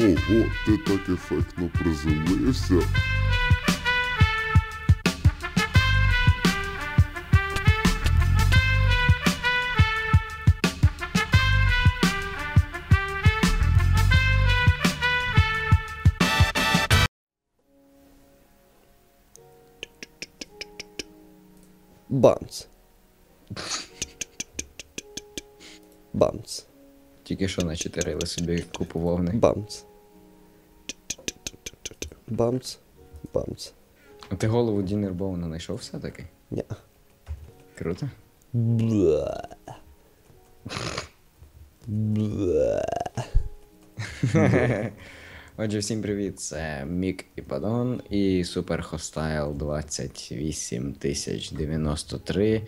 Ого, ти так ефектно приземлився. Бамц. Бамц. Тільки що начитирили собі купу вовни. Бамц. Бамц. Бамц. А ти голову Дінер Боуна знайшов все-таки? Ня. Круто. Бла. Бла. Отже, всім привіт, це Мік і Падон і Супер Хостайл 28093.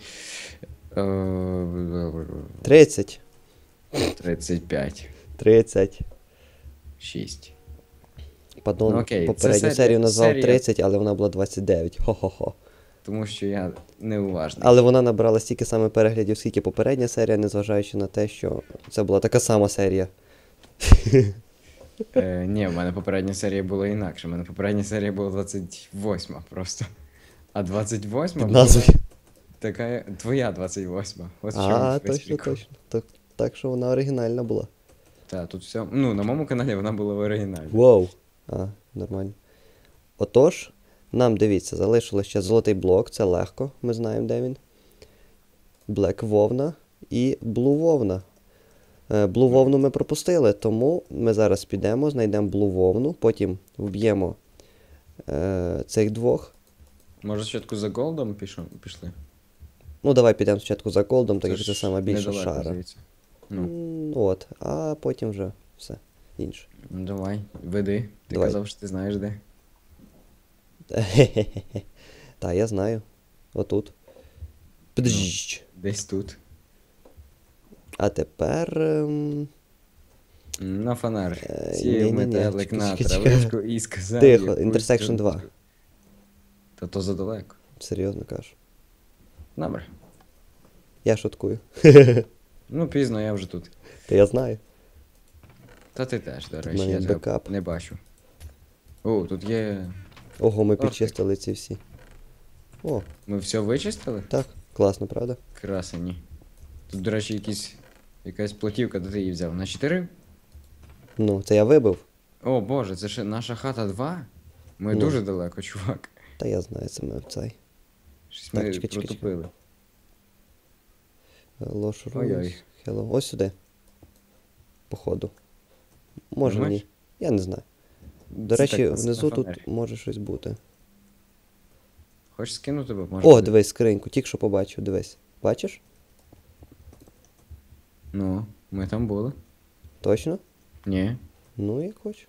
Е, 30. 35. 30. 6. Падон Ну, окей, це попередню серія- серію назвав серія- 30, але вона була 29. Хо-хо-хо. Тому що я неуважний. Але вона набрала стільки саме переглядів, скільки попередня серія, незважаючи на те, що це була така сама серія. Е, ні, в мене попередня серія була інакше. У мене попередня серія була 28 просто. А 28 Під була назвою. така твоя 28. Ось в чому А, весь точно, прикол. точно. Так, так що вона оригінальна була. Та, тут все. Ну, на моєму каналі вона була в оригіналі. А, нормально. Отож, нам дивіться, залишилось ще золотий блок, це легко, ми знаємо, де він. Black вовна і Blue вовна. Е, Blue вовну ми пропустили, тому ми зараз підемо, знайдемо Blue вовну, потім вб'ємо е, цих двох. Може, спочатку за голдом пішли? Ну, давай підемо спочатку за голдом, так як це сама більша шара. Ну, От, а потім вже все інше. ну, давай, веди. Ти Давай. казав, що ти знаєш де. Та, я знаю. Отут. Пдж. Десь тут. А тепер. ем, На фонар. Е, метелик на травичку і сказав. Тихо, Intersection 2. Та то задалеко. Серйозно кажу. Добре. Я шуткую. Ну, пізно, я вже тут. Та я знаю. Та ти теж, до речі, я бекап. не бачу. О, тут є. Ого, ми Тортик. підчистили ці всі. О, Ми все вичистили? так, класно, правда? Красені. Тут, до речі, якісь... якась платівка, де ти її взяв? На 4? Ну, це я вибив. О боже, це ж наша хата 2? Ми Ну. дуже далеко, чувак. Та я знаю, це ми в цей. Щось Так, ми чекай, чекай, протупили. Лош Ой-ой. Hello. Ось сюди. Походу. Може Нажимаєш? ні. Я не знаю. До Це речі, так, внизу фонарі. тут може щось бути. Хочеш скину тебе? Може, О, ти- дивись, скриньку, тільки що побачив, дивись. Бачиш? Ну, ми там були. Точно? Ні. Ну, як хоч.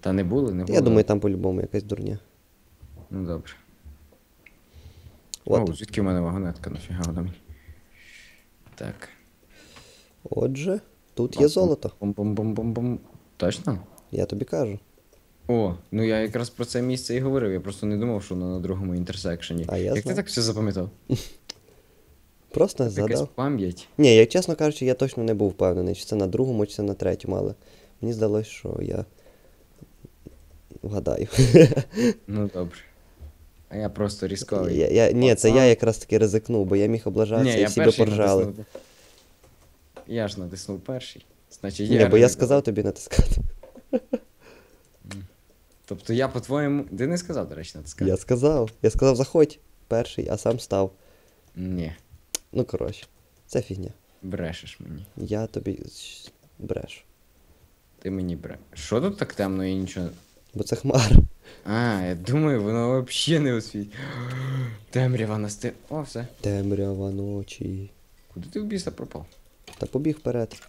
Та не були, не були. Я думаю, там по-любому якась дурня. Ну добре. От. О, звідки в мене вагонетка, нафіга вона мені. Так. Отже, тут є золото. Бум-бум-бум-бум-бум. Точно? Я тобі кажу. О, ну я якраз про це місце і говорив, я просто не думав, що воно на другому інтерсекшені. А я Як ти так все запам'ятав? Просто Якась згадав. пам'ять. Ні, як чесно кажучи, я точно не був впевнений, чи це на другому, чи це на третьому, але мені здалось, що я вгадаю. Ну добре. А я просто різковий. я, я, ні, це я якраз таки ризикнув, бо я міг облажатися і я всі би перший поржали. натиснув. Я ж натиснув перший. Значить, Ні, бо я сказав тобі натискати. Тобто я, по-твоєму. Ти не сказав, до речі, натискати? Я сказав. Я сказав, заходь перший, а сам став. Ні, Ну, коротше, це фігня. брешеш мені. Я тобі бреш. Ти мені брешеш. Що тут так темно і нічого. Бо це хмар. А, я думаю, воно взагалі не освітить. Темрява насти. О, все. Темрява ночі. Куди ти в біса пропав? Та побіг вперед.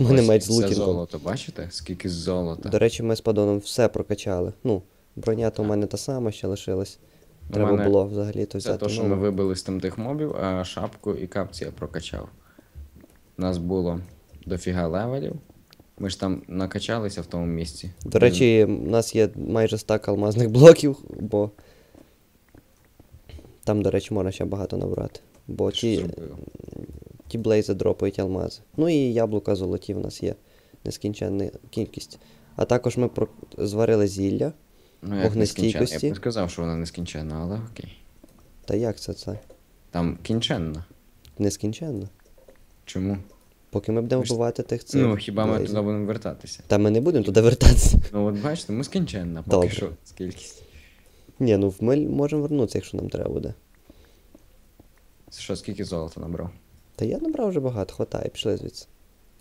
У мене Ось меч з це золото, бачите? Скільки золота. До речі, ми з падоном все прокачали. Ну, броня то в мене та сама ще лишилась. У Треба мене було взагалі то Це взяти. то, що нову. ми вибили з там тих мобів, а шапку і капці я прокачав. У нас було дофіга левелів. Ми ж там накачалися в тому місці. До речі, у нас є майже стак алмазних блоків, бо там, до речі, можна ще багато набрати. Бо Що ті зробив? ті блейзи дропають алмази. Ну і яблука золоті в нас є. Нескінченна кількість. А також ми про... зварили зілля. Ну, Вогнестійкості. Я б не сказав, що вона нескінченна, але окей. Та як це це? Там кінченна. Нескінченно. Чому? Поки ми будемо вбивати тих цих. ну, хіба ми туди будемо вертатися? Та ми не будемо туди вертатися. Ну от бачите, ми скінченна, поки Добре. що кількість. Ні, ну ми можемо вернутися, якщо нам треба буде. Це що, скільки золота набрав? Та я набрав вже багато, хватає, пішли звідси.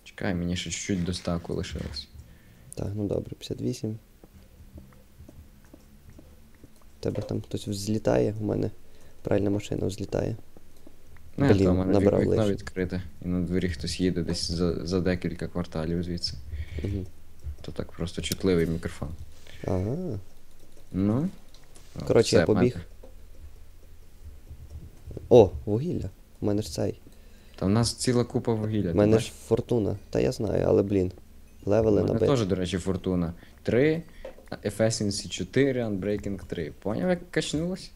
Чекай, мені ще чуть-чуть до стаку лишилось. Так, ну добре, 58. Тебе там хтось взлітає, у мене правильна машина взлітає. Не, Блін, то в мене набрав вікно лише. відкрите, і на дворі хтось їде десь за, за декілька кварталів звідси. Угу. То так просто чутливий мікрофон. Ага. Ну. Коротше, я побіг. О, вугілля. У мене ж цей. Та в нас ціла купа вугілля. У мене ж фортуна. Та я знаю, але блін. Левели мене набити. теж, до речі, фортуна. 3, Efficiency 4, Unbreaking 3. Поняв, як качнулось?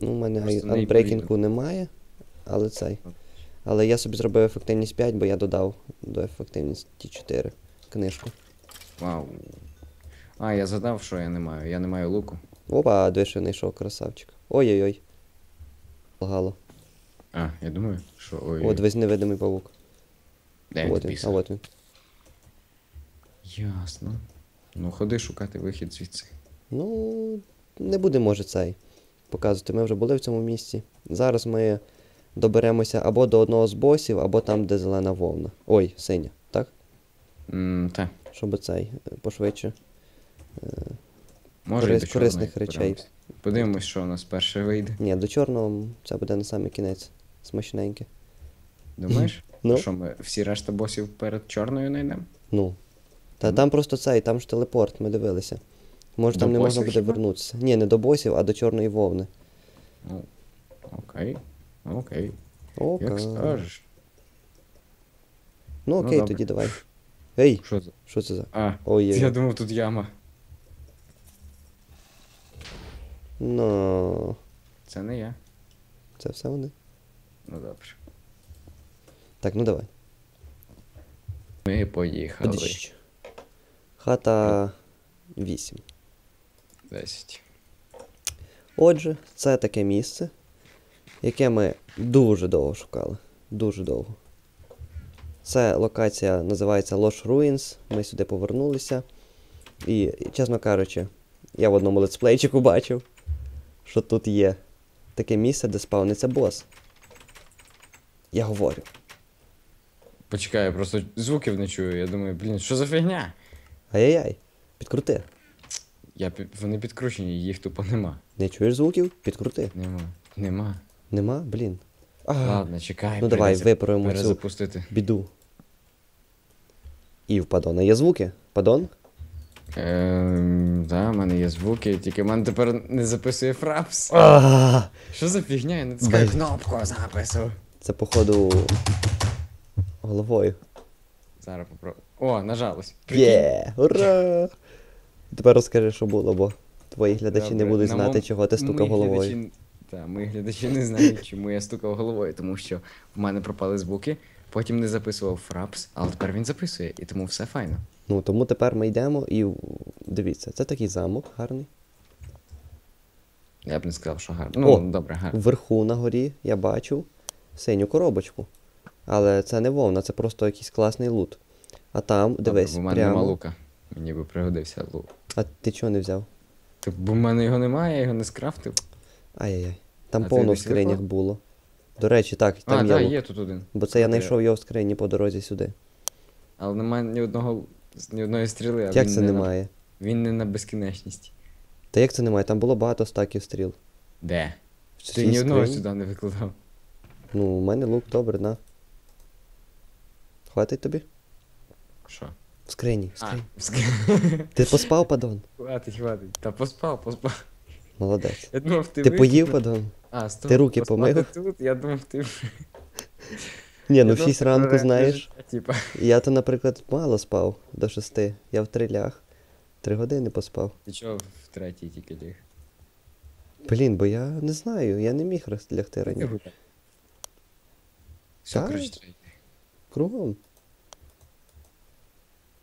Ну, у мене анбрейкінгу немає, але цей. Але я собі зробив ефективність 5, бо я додав до ефективності 4 книжку. Вау. А, я задав, що я не маю. Я не маю луку. Опа, двічі знайшов красавчик. Ой-ой-ой. Лагало. А, я думаю, що ой. О, дивись невидимий павук. Де от він а от він. Ясно. Ну, ходи шукати вихід звідси. Ну, не буде, може, цей показувати. Ми вже були в цьому місці. Зараз ми доберемося або до одного з босів, або там, де зелена вовна. Ой, синя, так? М, та. Щоб цей е, пошвидше. Може, Корис- до корисних речей. Подивимось, що у нас перше вийде. Ні, до чорного це буде на самий кінець. Смачненьке. Думаєш? Ну. Що ми всі решта босів перед чорною знайдемо? Ну. Та там просто цей, там ж телепорт, ми дивилися. Може До там не можна босів буде хіба? вернутися. Ні, не до босів, а до чорної вовни. Ну, окей. Окей. Ока. Як скажеш. Ну Ну, окей, добре. тоді давай. Ей, Що за. що це за. А, Ой, я думав, тут яма. Ну, Це не я. це все вони. Ну добре. Так, ну давай. Ми поїхали. Подищ. Хата 8. 10. Отже, це таке місце, яке ми дуже довго шукали. Дуже довго. Це локація називається Lost Ruins. Ми сюди повернулися. І, чесно кажучи, я в одному летсплейчику бачив, що тут є таке місце, де спавниться бос. Я говорю. Почекай, я просто звуків не чую. Я думаю, блін, що за фігня? Ай-яй-яй, підкрути. Я пі- Вони підкручені, їх тупо нема. Не чуєш звуків? Підкрути. Нема. Нема. Нема? Блін. А, Ладно, чекай. ну давай, виправимо цю біду. І в падона є звуки. Падон? Ем, да, в мене є звуки, тільки в мене тепер не записує фрапс. Що за фігня? Я Бай. кнопку запису. Це походу головою. Зараз попробую. О, нажалось. Є! Ура! Тепер розкажи, що було, бо твої глядачі не будуть знати, мом- чого ти стукав мої головою. глядачі- Та, мої глядачі не знають, чому я стукав головою, тому що в мене пропали звуки, потім не записував фрапс, але тепер він записує, і тому все файно. Ну, тому тепер ми йдемо і дивіться, це такий замок гарний. Я б не сказав, що гарно. Ну, О! добре, гарно. Вверху на горі я бачу синю коробочку. Але це не вовна, це просто якийсь класний лут. А там, Добре, дивись, бо в мене нема лука. Мені би пригодився лук. А ти чого не взяв? Та, бо в мене його немає, я його не скрафтив. Ай-яй-яй. Там А ти повно в десь скринях виклав? було. До речі, так, там так, є лук. є тут один. Бо це я знайшов його в скрині по дорозі сюди. Але немає ні одного ні одної стріли, а Як він це не немає? На, він не на безкінечність. Та як це немає? Там було багато стаків стріл. Де? В Ти ні одного скрині. сюди не викладав. Ну, у мене лук добре, на. Хватить тобі? Що? В скрині, в А, скрині. ск- Ти поспав, падон? хватить, хватить. Та поспав, поспав. Молодець. Я думав, ти Ти поїв, падон? А, стоп, Ти руки помив? Тут, я думав, ти... Ні, ну в 6 ранку, знаєш. Типа. Я то, наприклад, мало спав до 6. Я в три ляг. Три години поспав. Ти чого в третій тільки ліг? Блін, бо я не знаю, я не міг роз- лягти раніше. Все, коротше, третій. Кругом.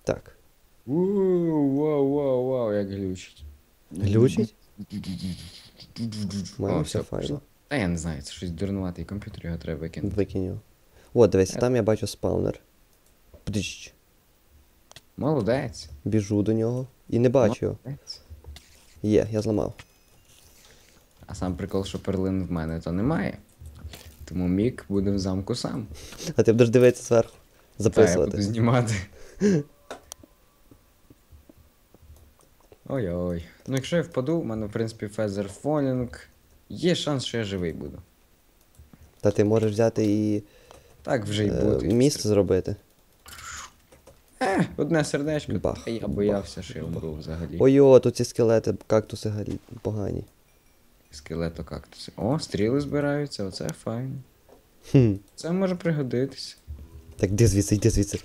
Так. Ууу, вау, вау, вау, як глючить. Глючить? У все пішло. Та я не знаю, це щось дурнуватий комп'ютер, його треба викинути. Викинь його. О, дивися, там я бачу спаунер. Пдищ. Молодець. Біжу до нього. І не бачу його. Молодець. Є, я зламав. А сам прикол, що перлин в мене то немає. Тому мік буде в замку сам. А ти будеш дивитися зверху. Та я Записувати. буду знімати. Ой-ой. Ну якщо я впаду, в мене, в принципі, фезер фолінг. Є шанс, що я живий буду. Та ти можеш взяти і Так вже й е, буде. міст зробити. Е, одне сердечко. Бах, я боявся, що я вмру взагалі. Ой-о, тут ці скелети, кактуси погані. Скелето кактуси. О, стріли збираються, оце файно. Хм. Це може пригодитися. Так, де звідси, йди звідси.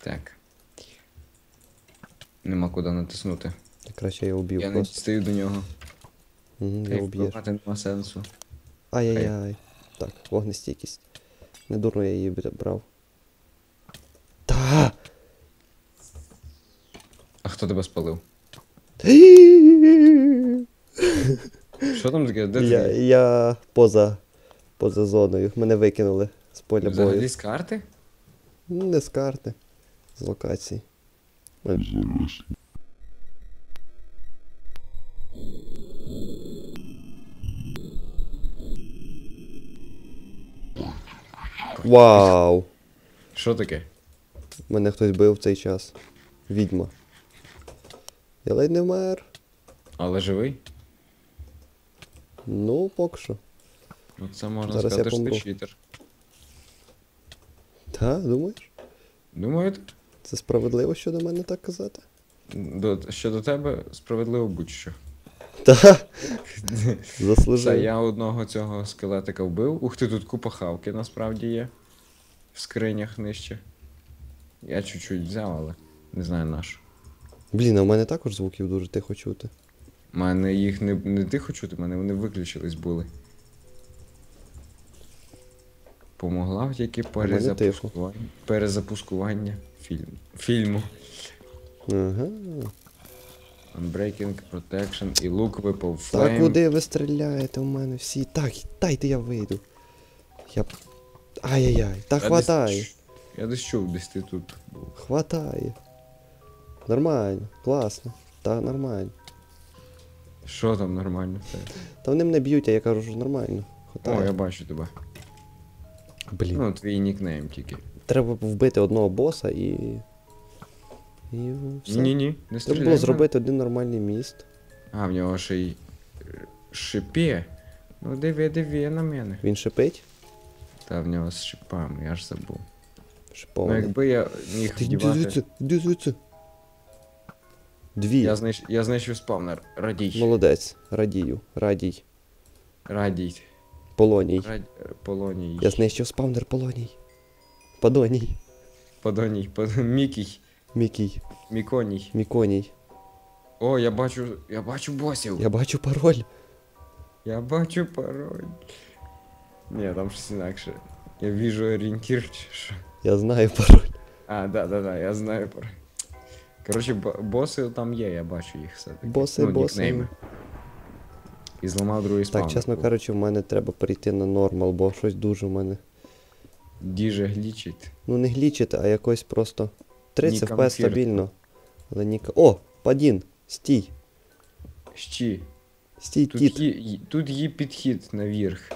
Так. Нема куди натиснути. Краще я уб'ю Я не просто. дістаю до нього. Угу, я уб'єш. нема сенсу. Ай-яй-яй. Так, вогнестійкість. Не дурно я її брав. Та! А хто тебе спалив? Що там таке? Де я, ти? я поза, поза зоною. Мене викинули з поля Взагалі з карти? Не з карти, з локації. Вау! Що таке? Мене хтось бив в цей час. Відьма. Я ледь не вмер. Але живий? Ну, поки що. Ну це можна Зараз сказати, що ти читер. Та, думаєш? Думаю. Це справедливо щодо мене так казати? До, щодо тебе справедливо будь-що. Та. Заслужив. я одного цього скелетика вбив. Ух ти, тут купа хавки насправді є. В скринях нижче. Я чуть-чуть взяв, але не знаю на що. Блін, а в мене також звуків дуже тихо чути. У мене їх не, не тихо чути, мене вони виключились були. Помогла тільки перезапускування, перезапускування фільму. фільму. Ага. Unbreaking, Protection і лук випав Та Flame. куди ви стріляєте в мене всі? Так, дайте я вийду. Я. Ай-яй-яй, та Я десь- хватає. Я десь чув, десь ти тут був. Хватає. Нормально, класно. Та нормально. Що там нормально все? Та вони мене б'ють, а я кажу, що нормально. О, я бачу тебе. Блін. Ну, твій нікнейм тільки. Треба вбити одного боса і. І все. Ні-ні, не Треба було зробити один нормальний міст. А, в нього ще й шипє. Ну диви, диви на мене. Він шипить. Та в нього з шипами, я ж забув. Ну Шипований. якби я міг Ти йди вдівати. звідси, іди звідси. Дві. Я, знайш... я знайшов спавнер. Радій. Молодець. Радію. Радій. Радій. Полоній. Рад... Полоній. Я знищив спавнер Полоній. Падоній. Подоній. Под... Мікій. Мікій. Міконій. Міконій. О, я бачу. Я бачу босів. Я бачу пароль. Я бачу пароль. Ні, там щось інакше. Я віжу орієнтір чи що. Я знаю пароль. А, да, да, да, я знаю пароль. Коротше, боси там є, я бачу їх все-таки. Боси, ну, боси. нікнейми. І зламав другий спаун. Так, чесно кажучи, в мене треба перейти на нормал, бо щось дуже в мене. Діже глічить. Ну не глічити, а якось просто. 30 Ні FPS конфірт. стабільно. Але ніка. О! Падін! Стій! Щі. Стій, Тут кіт! є, тут є підхід наверх.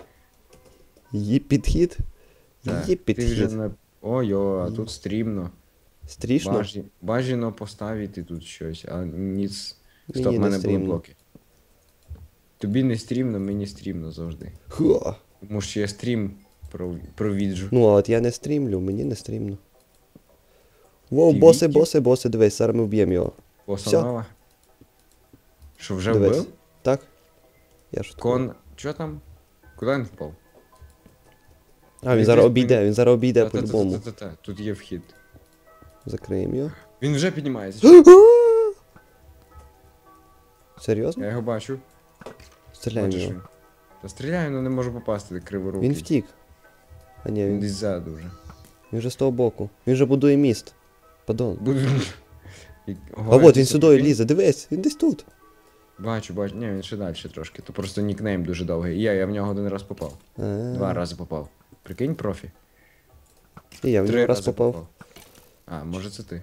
Є підхід? Є Ти вже підхід. на... Ой-о, а тут стрімно. Стрішно? Бажі... Бажано поставити тут щось, а ніц. Стоп, в мене були блоки. Тобі не стрімно, мені стрімно завжди. Ха! Тому що я стрім провіджу. Ну, а от я не стрімлю, мені не стрімно. Воу, Ти боси, Вікі? боси, боси, дивись, зараз ми вб'ємо його. Постанова. Що вже Дивись. вбив? Так? Я ж Кон. Що там? Куди він впав? А, він зараз обійде, він зараз обійде по-любому. Тут є вхід. Закриємо його. Він вже піднімається. Серйозно? Я його бачу. Стріляємо Бачиш його. він? Та стріляю, але не можу попасти криворукий. Він втік. А ні, Він він, десь ззаду вже. він вже з того боку. Він вже будує міст. Падон. І- А Ого, от він сюди лізе, дивись, він десь тут. Бачу, бачу. Ні, він ще далі трошки. То просто нікнейм дуже довгий. І я, я в нього один раз попав. А, Два рази попав. Прикинь, профі. І я в нього раз попав. А, може це ти.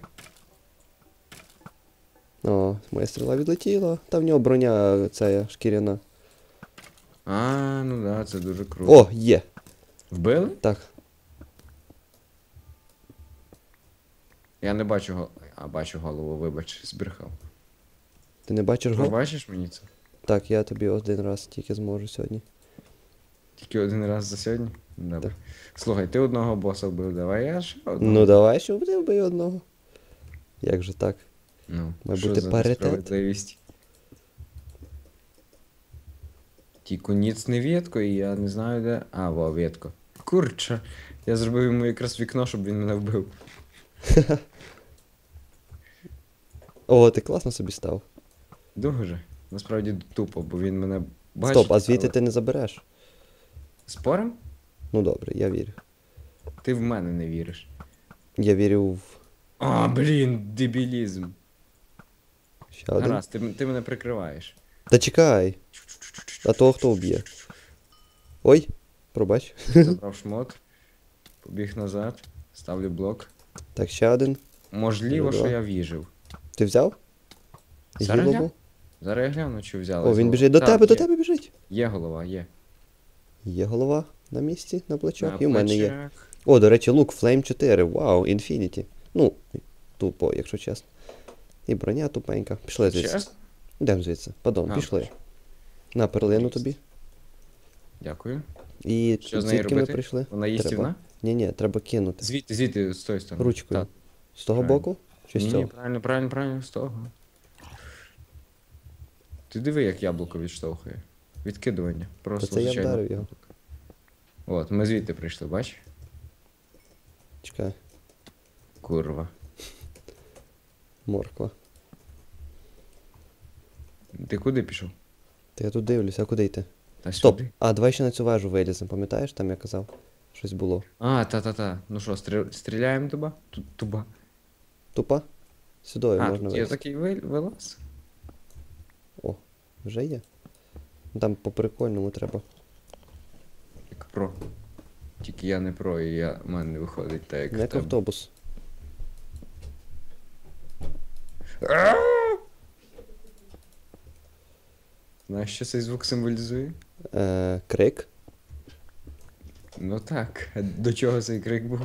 О, моя стріла відлетіла. Та в нього броня ця шкіряна. А, ну да, це дуже круто. О, є. Вбили? Так. Я не бачу голову. А, бачу голову, вибач, збрехав. Ти не бачиш го? Пробачиш мені це? Так, я тобі один раз тільки зможу сьогодні. Тільки один раз за сьогодні? Добре. Слухай, ти одного боса вбив, давай я ще одного. Ну давай, щоб ти вбив одного. Як же так? Ну, Має що бути за паритет. несправедливість? Тільки ніц не ветко, і я не знаю де. А, во, ветко. Курча. Я зробив йому якраз вікно, щоб він мене вбив. О, ти класно собі став. Дуже. Насправді тупо, бо він мене бачить. Стоп, а звідти але- ти не забереш. Спорим? Ну добре, я вірю. Ти в мене не віриш. Я вірю в А, блін, дебілізм. ще один. Гаразд, ти, ти мене прикриваєш. Та чекай. А того хто вб'є? Ой, пробач. Забрав шмот, побіг назад, ставлю блок. Так, ще один. Можливо, Ну, що я віжив. Ти взяв? Зараз гляну. Зараз я гляну, чи взяли. О, він біжить до Так, тебе, до є. тебе біжить. Є голова, є. Є голова на місці, на плечах, На і в мене є. О, до речі, лук Flame 4. Вау, Infinity. Ну, тупо, якщо чесно. І броня тупенька. Пішли звідси. Йдемо звідси. Падон, А, пішли. бачу. На перлину тобі. Дякую. І Що з нею звідки ми робити? прийшли? Вона їстівна? Ні, ні, треба кинути. Звідти, звідти, з тої сторони. Ручкою. Так. З того Правильно. боку? Чи з Ні, цього? правильно, правильно, правильно, з того. Ти диви, як яблуко відштовхує. Відкидування. Просто це я звичайно. вдарив його. От, ми звідти прийшли, бач? Чекай, Курва. морква. Ти куди пішов? Та я тут дивлюся, а куди йти? Та Стоп! сюди. А, давай ще на цю вежу виліземо, пам'ятаєш, там я казав? Щось було. А, та-та-та. Ну що, стрі... стріляємо туба? Ту- Туба. Тупа? Сюди а, можна тут є вилізти. такий вил- вилаз? О, вже є. Ну, Там по прикольному треба. Як про. Тільки я не про, і я... в мене не виходить так, як Як автобус. Знаєш, що цей звук символізує? Е, крик. Ну так. До чого цей крик був?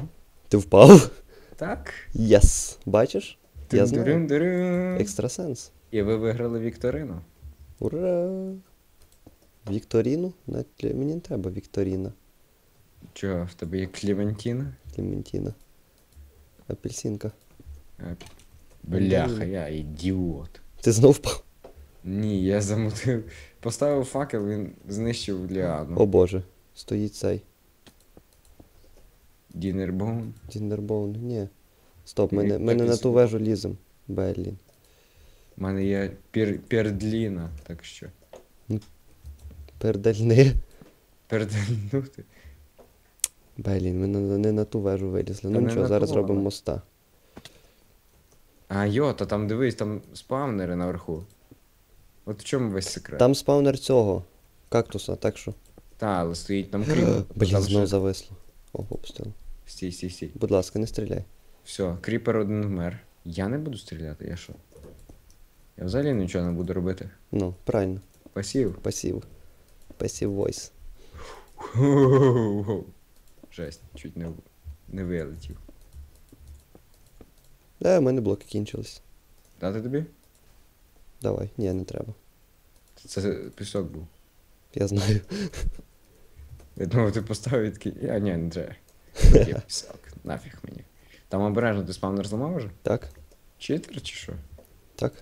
Ти впав? Так. Єс. Бачиш? Я знаю. Екстрасенс. І ви виграли вікторину. Ура! Вікторіну? Мені не треба Вікторіна. Чого, в тебе є Клементіна? Клементіна. Апельсинка. Бляха, я ідіот. Ти знов впав? Ні, я замутив. Поставив факел, він знищив Ліану. О боже. Стоїть цей. Дінербоун. Діндербоун. Ні. Стоп, ми не, ми не на ту вежу лізем. Берлін. У мене є пір... пердліна, так що. Пердальни. Пердельнути. Блін, ми на, не на ту вежу вилізли. Та Ну нічого, зараз робимо але. моста. А йо, та там дивись, там спавнери наверху. От в чому весь секрет? Там спаунер цього. Кактуса, так що. Та, але стоїть там кріп. Блін, знов зависло. О, обстріл. Стій, стій, стій. Будь ласка, не стріляй. Все, кріпер один вмер. Я не буду стріляти, я що? Я взагалі нічого не буду робити. Ну, правильно. Пасів. Пасів. Пасів войс. Жесть, чуть не, не вилетів. Да, у мене блоки кінчились. Дати тобі? Давай, ні, не треба. Це пісок був. Я знаю. Я думав, ти поставив і такий. А ні, не треба. Є пісок. Нафіг мені. Там обережно ти спавнер зламав уже? Так? Читер чи що? Так?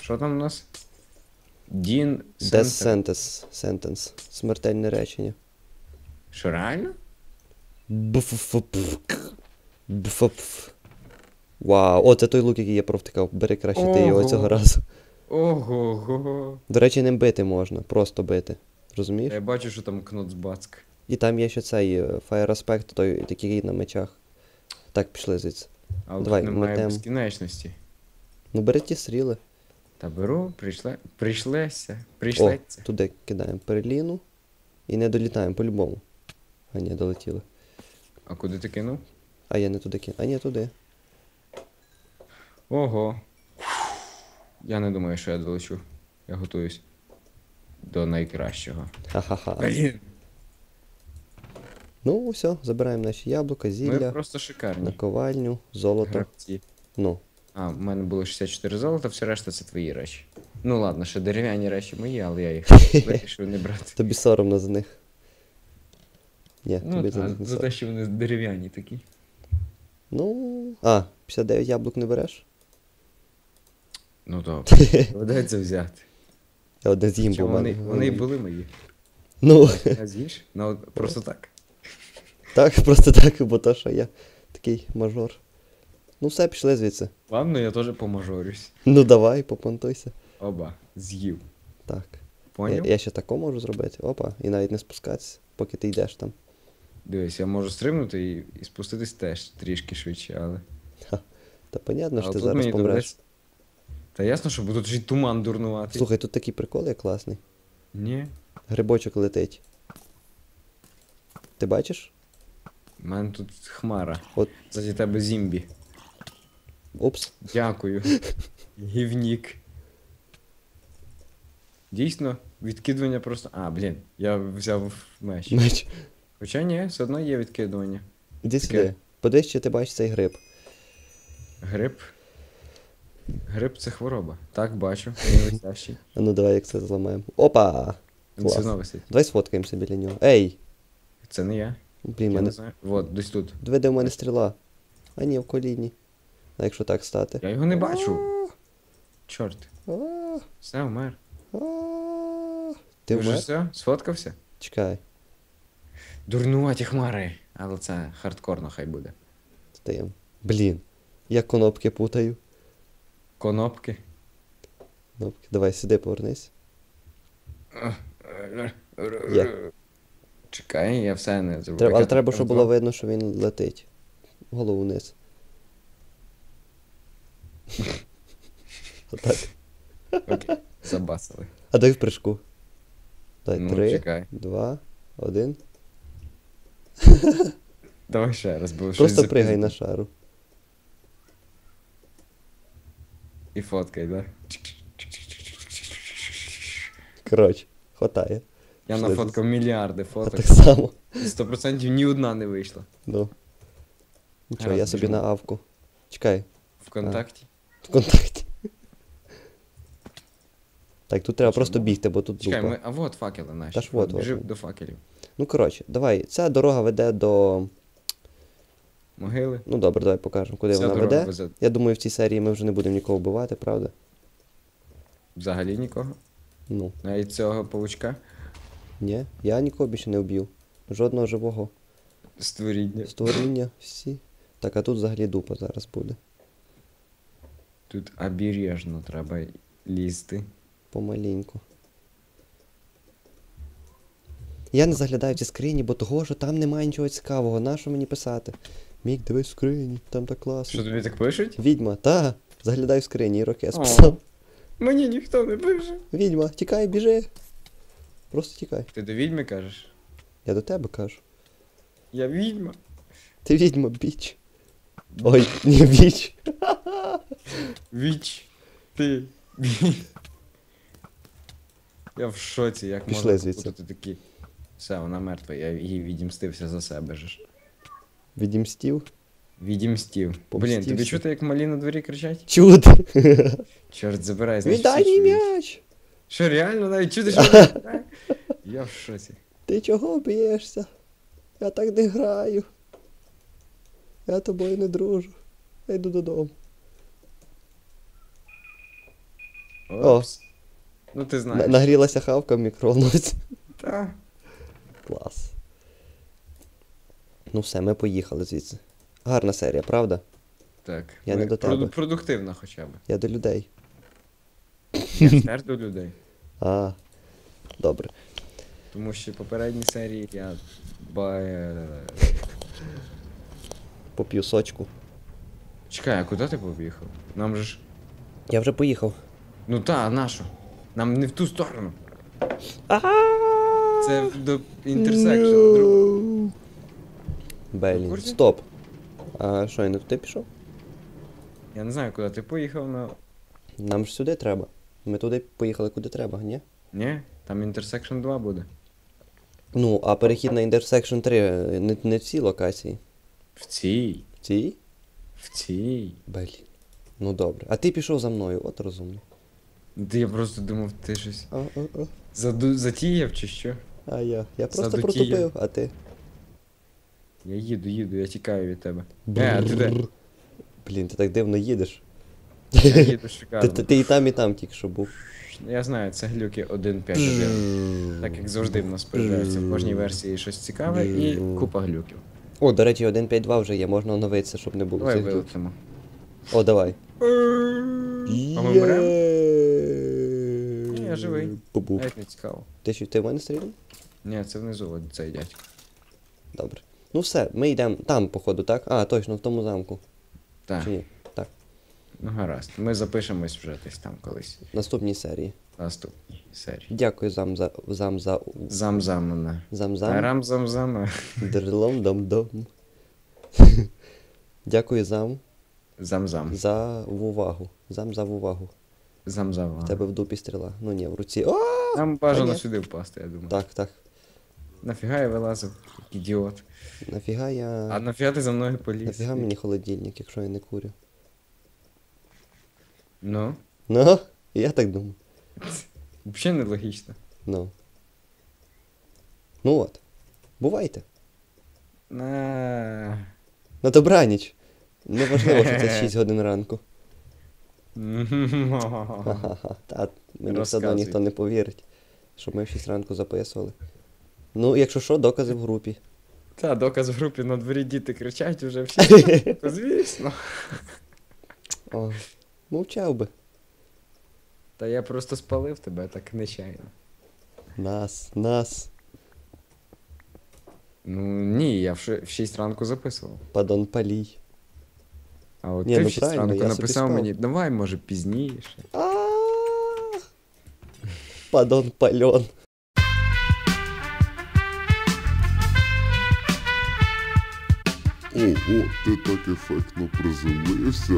Що там у нас? Дін Death sentence. Sentence. Смертельне речення. Що реально? Бф-ф-ф. Вау, о, це той лук, який я провтикав. Бери краще ти його цього разу. Ого-го. До речі, ним бити можна, просто бити. Розумієш? Я бачу, що там кнот. І там є ще цей е, Fire Aspect, той такий на мечах. Так, пішли звідси. Але Давай, немає безкінечності. Ну бери ті стріли. Та беру, прийшле, прийшлеся, О, туди кидаємо переліну. І не долітаємо по-любому. А ні, долетіли. А куди ти кинув? А я не туди кину. А ні, туди. Ого. Я не думаю, що я долечу. Я готуюсь до найкращого. Ха-ха-ха. Блін, Ну, все, забираємо наші яблука, ми зілля, просто шикарні. наковальню, золото. Гравці. Ну, А, в мене було 64 золота, все решта це твої речі. Ну ладно, ще дерев'яні речі мої, але я їх вирішив не брати. тобі соромно за них. Ні, Ну, тобі за та, не за соромно. те, що вони дерев'яні такі. Ну. А, 59 яблук не береш? Ну то, доведеться взяти. Я одне з'їм, бо в вони, мене. вони й були мої. Ну, А з'їш? Ну, от просто так. так, просто так, бо то, що я такий мажор. Ну все, пішли звідси. Ладно, я теж помажорюсь. Ну давай, попонтуйся. Оба, з'їв. Так. Я, Поняв? я ще тако можу зробити. Опа, і навіть не спускатися, поки ти йдеш там. Дивись, я можу стрибнути і, і спуститись теж трішки швидше, але. Та понятно, що але ти тут зараз мені помреш. доведеться- Та ясно, що буде жити туман дурнуватий. Слухай, тут такий прикол є класний. Ні. Грибочок летить. Ти бачиш? У мене тут хмара. От. Заді тебе зімбі. Упс. Дякую. Гівнік. Дійсно, відкидування просто. А, блін, я взяв меч. Меч. Хоча ні, все одно є відкидування. Іди сюди. Подивись, чи ти бачиш цей гриб. Гриб. Гриб це хвороба. Так, бачу. А ну давай як це зламаємо. Опа! Він Клас. все одно висить. Давай сфоткаємося біля нього. Ей! Це не я. Блін, Я мене. не знаю. Вот, десь тут. Диви, де в мене стріла. А ні, в коліні. А якщо так стати. Я його не бачу. Чорт. Все, вмер. Ти вже все? Сфоткався? Чекай. Дурнуваті хмари. Але це хардкорно хай буде. Стоїм. Блін. Я кнопки путаю. Конопки. Кнопки. Давай сюди повернись. Є. Чекай, я все не зробив. Треба, але треба, щоб було видно, що він летить. Голову вниз. Отак. Окей, забасили. А дай в прыжку. Дай Ну, три, чекай. два, один. Давай ще раз, бо щось Просто пригай на шару. І фоткай, да? Коротше, хватає. Я Пішли нафоткав мільярди А фоток. так само. Сто процентів ні одна не вийшла. Ну. Нічого, Гаразд, я собі біжимо. на авку. Чекай, Вконтакті. В контакті. Так, тут треба просто бігти, бо тут Чекай, дупа. ми... а вот факели наші. Та ж вот, Біжи вот. до факелів. Ну коротше, давай. Ця дорога веде до. Могили. Ну добре, давай покажемо, куди Ця вона дорога веде. везе Я думаю, в цій серії ми вже не будемо нікого вбивати, правда? взагалі нікого. Ну, Навіть цього павучка. ні, я нікого більше не вб'ю. Жодного живого Створіння. створіння, всі. Так, а тут взагалі дупа зараз буде. Тут обережно треба лізти. Помаленьку. Я не заглядаю в ці скрині, бо того, що там немає нічого цікавого. Нащо мені писати? Мік, дивись в скрині, там так класно. Що тобі так пишуть? Відьма, та, заглядай в скрині, ірокез О. писав. Мені ніхто не пише. Відьма, тікай, біжи. Просто тікай. Ти до відьми кажеш? Я до тебе кажу. Я відьма. Ти відьма, біч. Ой, не біч. Віч. Ти. Я в шоці, як Пішли можна звідси. попутати такі. Все, вона мертва, я їй відімстився за себе же ж. Відімстів. Відімстів. Блін, Помстився. тобі чути, як малі на дворі кричать? Чути. Чорт, забирай, значить, Віддай всі мій чують. м'яч. Що, реально навіть чути, що? Я в шоці. Ти чого б'єшся? Я так не граю. Я тобою не дружу. Я йду додому. Опс. Ну ти знаєш. Нагрілася хавка в мікроволновці. Та. Клас. Ну все, ми поїхали звідси. Гарна серія, правда? Так. Я не до тебе. Продуктивна хоча б. Я до людей. Я ж теж до людей. А, добре. Тому що попередні серії я ба... Поп'ю сочку. Чекай, а куди ти поїхав? Нам же ж. Я вже поїхав. Ну та, а на що? Нам не в ту сторону. Ага! Це до інтерсекшн. друг. Блін, стоп. А що, я не туди пішов? Я не знаю, куди ти поїхав, але. Нам ж сюди треба. Ми туди поїхали куди треба, ні? Ні, там інтерсекшн 2 буде. Ну, а перехід на Intersection 3 е, не, не в цій локації. В цій. В цій? В цій. Блін. Ну добре. А ти пішов за мною, от розумно. Ти я просто думав, ти щось А, а, а. заду... затіяв чи що? а я. Я просто Задутіє. протупив, а ти. Я їду, їду, я тікаю від тебе. Е, а ти де? Блін, ти так дивно їдеш. Я їду Ти, шикарно. ти, ти і там, і там тільки що був. Я знаю, це глюки 1.5.1. Так як завжди в нас появляється в кожній версії щось цікаве і купа глюків. О, до речі, 1.5.2 вже є, можна оновитися, щоб не було Давай цих глюків. вилетимо. О, давай. А ми беремо? Ні, я живий. Побув. Навіть не цікаво. Ти що, ти в мене стріляв? Ні, це внизу цей дядько. Добре. Ну все, ми йдемо там, походу, так? А, точно, в тому замку. Так, Чи ні? Так. ну гаразд. Ми запишемось вже десь там колись. В наступній серії. Наступній серії. Дякую зам за зам за Зам-замана. зам зам Тарам-зам-зама. дрилом дом дом. Дякую зам Зам-зам. за увагу. Зам за увагу. Зам-зама. В тебе в дупі стріла. Ну ні, в руці. О! Нам бажано сюди впасти, я думаю. Так, так. Нафіга я вилазив, як ідіот. Нафіга я. А нафіга ти за мною поліз? Нафіга мені холодильник, якщо я не курю. Ну, Ну, я так думаю. взагалі нелогічно. Ну. Ну от. Бувайте. На. На добраніч. Неважливо, що це 6 годин ранку. Ха-ха-ха. Та мені все одно ніхто не повірить, що ми в 6 ранку записували. Ну, якщо що, докази в групі. Та, доказ в групі на дворі діти кричать уже всі. Звісно. О, мовчав би. Та я просто спалив тебе так нечайно. Нас, нас. Ну ні, я в 6 ранку записував. Падон палій. А от Ні, ти ну в 6 правильно, ранку я собі написав спав. мені, давай, може, пізніше. А. Падон пальон. Ого, ти так ефектно приземлився.